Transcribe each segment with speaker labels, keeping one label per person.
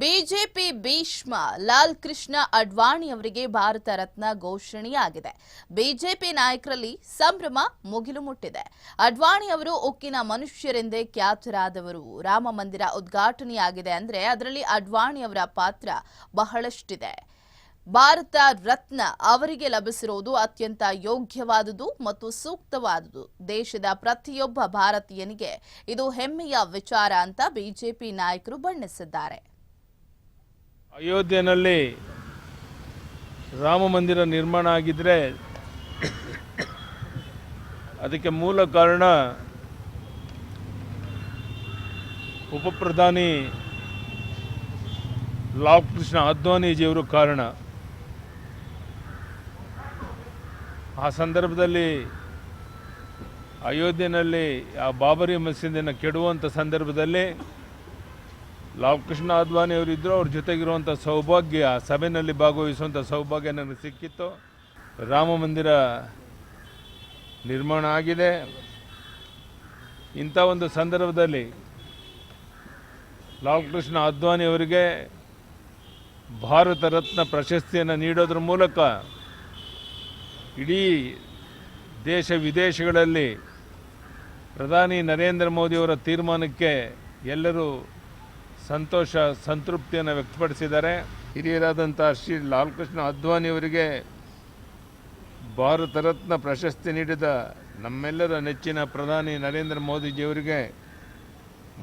Speaker 1: BJP Bhishma Lal Krishna Advani ಅವರಿಗೆ ಭಾರತ ರತ್ನ ಘೋಷಣೆಯಾಗಿದೆ. BJP ನಾಯಕರಲ್ಲಿ ಸಂಭ್ರಮ ಮುಗಿಲು ಮುಟ್ಟಿದೆ. ಅಡ್ವಾಣಿ ಅವರು ಉಕ್ಕಿನ ಮನುಷ್ಯರೆಂದೇ ಖ್ಯಾತರಾದವರು. ರಾಮ ಮಂದಿರ ಉದ್ಘಾಟನೆಯಾಗಿದೆ ಅಂದ್ರೆ ಅದರಲ್ಲಿ ಅಡ್ವಾಣಿ ಅವರ ಪಾತ್ರ ಬಹಳಷ್ಟಿದೆ. ಭಾರತ ರತ್ನ ಅವರಿಗೆ ಲಭಿಸಿರುವುದು ಅತ್ಯಂತ ಯೋಗ್ಯವಾದುದು ಮತ್ತು ಸೂಕ್ತವಾದುದು. ದೇಶದ ಪ್ರತಿಯೊಬ್ಬ ಭಾರತೀಯನಿಗೆ ಇದು ಹೆಮ್ಮೆಯ ವಿಚಾರ ಅಂತ ಬಿಜೆಪಿ ನಾಯಕರು ಬಣ್ಣಿಸಿದ್ದಾರೆ.
Speaker 2: ಅಯೋಧ್ಯೆಯಲ್ಲಿ ರಾಮ ಮಂದಿರ ನಿರ್ಮಾಣ ಆಗಿದ್ದರೆ ಅದಕ್ಕೆ ಮೂಲ ಕಾರಣ ಉಪಪ್ರಧಾನಿ ಲಾಲ್ ಕೃಷ್ಣ ಅದ್ವಾನಿಜಿಯವರು ಕಾರಣ. ಆ ಸಂದರ್ಭದಲ್ಲಿ ಅಯೋಧ್ಯೆಯಲ್ಲಿ ಆ ಬಾಬರಿ ಮಸೀದಿಯನ್ನು ಕೆಡುವಂಥ ಸಂದರ್ಭದಲ್ಲಿ ಲಾಲ್ ಕೃಷ್ಣ ಅದ್ವಾನಿ ಅವರಿದ್ದರು ಅವ್ರ ಜೊತೆಗಿರುವಂಥ ಸೌಭಾಗ್ಯ ಸಭೆಯಲ್ಲಿ ಭಾಗವಹಿಸುವಂಥ ಸೌಭಾಗ್ಯ ನನಗೆ ಸಿಕ್ಕಿತ್ತು. ರಾಮ ಮಂದಿರ ನಿರ್ಮಾಣ ಆಗಿದೆ. ಇಂಥ ಒಂದು ಸಂದರ್ಭದಲ್ಲಿ ಲಾಲ್ ಕೃಷ್ಣ ಅದ್ವಾನಿ ಅವರಿಗೆ ಭಾರತ ರತ್ನ ಪ್ರಶಸ್ತಿಯನ್ನು ನೀಡೋದ್ರ ಮೂಲಕ ಇಡೀ ದೇಶ ವಿದೇಶಗಳಲ್ಲಿ ಪ್ರಧಾನಿ ನರೇಂದ್ರ ಮೋದಿಯವರ ತೀರ್ಮಾನಕ್ಕೆ ಎಲ್ಲರೂ ಸಂತೋಷ, ಸಂತೃಪ್ತಿಯನ್ನು ವ್ಯಕ್ತಪಡಿಸಿದ್ದಾರೆ. ಹಿರಿಯರಾದಂಥ ಶ್ರೀ ಲಾಲ್ಕೃಷ್ಣ ಅದ್ವಾನಿಯವರಿಗೆ ಭಾರತ ರತ್ನ ಪ್ರಶಸ್ತಿ ನೀಡಿದ ನಮ್ಮೆಲ್ಲರ ನೆಚ್ಚಿನ ಪ್ರಧಾನಿ ನರೇಂದ್ರ ಮೋದಿಜಿಯವರಿಗೆ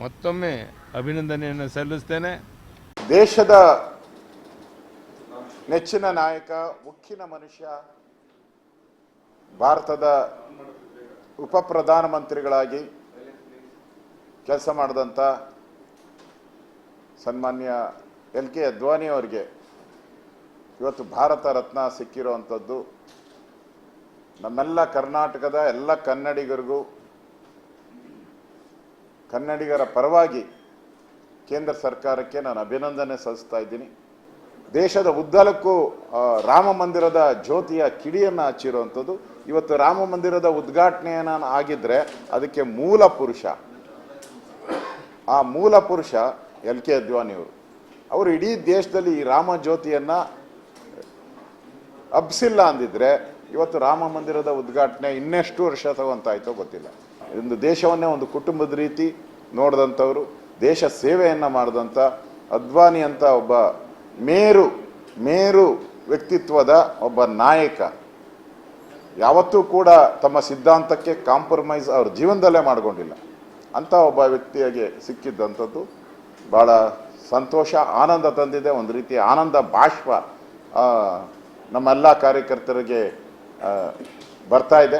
Speaker 2: ಮತ್ತೊಮ್ಮೆ ಅಭಿನಂದನೆಯನ್ನು ಸಲ್ಲಿಸ್ತೇನೆ.
Speaker 3: ದೇಶದ ನೆಚ್ಚಿನ ನಾಯಕ, ಉಕ್ಕಿನ ಮನುಷ್ಯ, ಭಾರತದ ಉಪ ಪ್ರಧಾನಮಂತ್ರಿಗಳಾಗಿ ಕೆಲಸ ಮಾಡಿದಂಥ ಸನ್ಮಾನ್ಯ ಎಲ್ ಕೆ ಅದ್ವಾನಿ ಅವರಿಗೆ ಇವತ್ತು ಭಾರತ ರತ್ನ ಸಿಕ್ಕಿರುವಂಥದ್ದು. ನಮ್ಮೆಲ್ಲ ಕರ್ನಾಟಕದ ಎಲ್ಲ ಕನ್ನಡಿಗರಿಗೂ, ಕನ್ನಡಿಗರ ಪರವಾಗಿ ಕೇಂದ್ರ ಸರ್ಕಾರಕ್ಕೆ ನಾನು ಅಭಿನಂದನೆ ಸಲ್ಲಿಸ್ತಾ ಇದ್ದೀನಿ. ದೇಶದ ಉದ್ದಲಕ್ಕೂ ರಾಮ ಮಂದಿರದ ಜ್ಯೋತಿಯ ಕಿಡಿಯನ್ನು ಹಚ್ಚಿರುವಂಥದ್ದು. ಇವತ್ತು ರಾಮ ಮಂದಿರದ ಉದ್ಘಾಟನೆಯನ್ನು ಆಗಿದ್ರೆ ಅದಕ್ಕೆ ಮೂಲ ಪುರುಷ. ಆ ಮೂಲ ಪುರುಷ ಎಲ್ ಕೆ ಅದ್ವಾನಿಯವರು ಅವರು ಇಡೀ ದೇಶದಲ್ಲಿ ಈ ರಾಮ ಜ್ಯೋತಿಯನ್ನು ಅಬ್ಸಿಲ್ಲ ಅಂದಿದ್ರೆ ಇವತ್ತು ರಾಮ ಮಂದಿರದ ಉದ್ಘಾಟನೆ ಇನ್ನೆಷ್ಟು ವರ್ಷ ತಗೊಂತಾಯ್ತೋ ಗೊತ್ತಿಲ್ಲ. ಇದೊಂದು ದೇಶವನ್ನೇ ಒಂದು ಕುಟುಂಬದ ರೀತಿ ನೋಡಿದಂಥವ್ರು, ದೇಶ ಸೇವೆಯನ್ನು ಮಾಡಿದಂಥ ಅದ್ವಾನಿ ಅಂತ ಒಬ್ಬ ಮೇರು ಮೇರು ವ್ಯಕ್ತಿತ್ವದ ಒಬ್ಬ ನಾಯಕ. ಯಾವತ್ತೂ ಕೂಡ ತಮ್ಮ ಸಿದ್ಧಾಂತಕ್ಕೆ ಕಾಂಪ್ರಮೈಸ್ ಅವ್ರ ಜೀವನದಲ್ಲೇ ಮಾಡಿಕೊಂಡಿಲ್ಲ. ಅಂಥ ಒಬ್ಬ ವ್ಯಕ್ತಿಯಾಗಿ ಸಿಕ್ಕಿದ್ದಂಥದ್ದು ಭಾಳ ಸಂತೋಷ ಆನಂದ ತಂದಿದೆ. ಒಂದು ರೀತಿ ಆನಂದ ಬಾಷ್ಪ ನಮ್ಮೆಲ್ಲ ಕಾರ್ಯಕರ್ತರಿಗೆ ಬರ್ತಾ ಇದೆ.